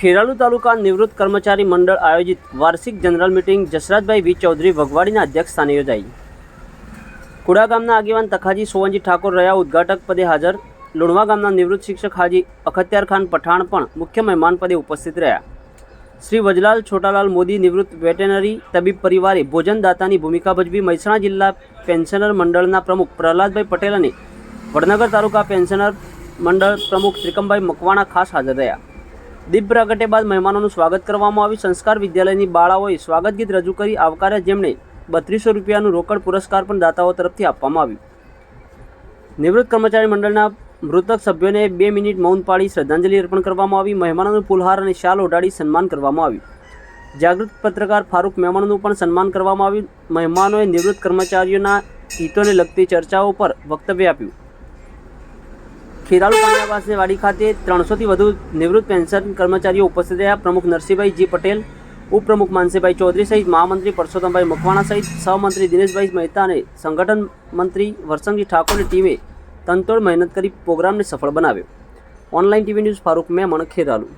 ખેરાલુ તાલુકા નિવૃત્ત કર્મચારી મંડળ આયોજિત વાર્ષિક જનરલ મિટિંગ જસરાજભાઈ વી ચૌધરી વઘવાડીના અધ્યક્ષ સ્થાને યોજાઈ. કુડા ગામના આગેવાન તખાજી સોવનજી ઠાકોર રહ્યા ઉદ્ઘાટક પદે હાજર. લુણવા ગામના નિવૃત્ત શિક્ષક હાજી અખત્યાર ખાન પઠાણ પણ મુખ્ય મહેમાન પદે ઉપસ્થિત રહ્યા. શ્રી વજલાલ છોટાલાલ મોદી નિવૃત્ત વેટેનરી તબીબ પરિવારે ભોજનદાતાની ભૂમિકા ભજવી મહેસાણા જિલ્લા પેન્શનર મંડળના પ્રમુખ પ્રહલાદભાઈ પટેલ અને વડનગર તાલુકા પેન્શનર મંડળ પ્રમુખ ત્રિકમભાઈ મકવાણા ખાસ હાજર રહ્યા. દીપ પ્રગટે બાદ મહેમાનોનું સ્વાગત કરવામાં આવ્યું. સંસ્કાર વિદ્યાલયની બાળાઓએ સ્વાગત ગીત રજૂ કરી આવકાર્યા, જેમણે બત્રીસો રૂપિયાનું રોકડ પુરસ્કાર પણ દાતાઓ તરફથી આપવામાં આવ્યું. નિવૃત્ત કર્મચારી મંડળના મૃતક સભ્યોને બે મિનિટ મૌન પાળી શ્રદ્ધાંજલિ અર્પણ કરવામાં આવી. મહેમાનોનું ફુલહાર અને શાલ ઓઢાડી સન્માન કરવામાં આવ્યું. જાગૃત પત્રકાર ફારૂક મહેમાનોનું પણ સન્માન કરવામાં આવ્યું. મહેમાનોએ નિવૃત્ત કર્મચારીઓના હિતોને લગતી ચર્ચાઓ પર વક્તવ્ય આપ્યું. ખેરાલુ પાણીયાવાસની વાડી ખાતે ત્રણસોથી વધુ નિવૃત્ત પેન્શન કર્મચારીઓ ઉપસ્થિત રહ્યા. પ્રમુખ નરસિંહભાઈ જી પટેલ, ઉપપ્રમુખ માનસીભાઈ ચૌધરી સહિત મહામંત્રી પરસોત્તમભાઈ મકવાણા સહિત સહમંત્રી દિનેશભાઈ મહેતા અને સંગઠન મંત્રી વરસંગજી ઠાકોરની ટીમે તનતોડ મહેનત કરી પ્રોગ્રામને સફળ બનાવ્યો. Online TV news Farooq Memon, Kheralu.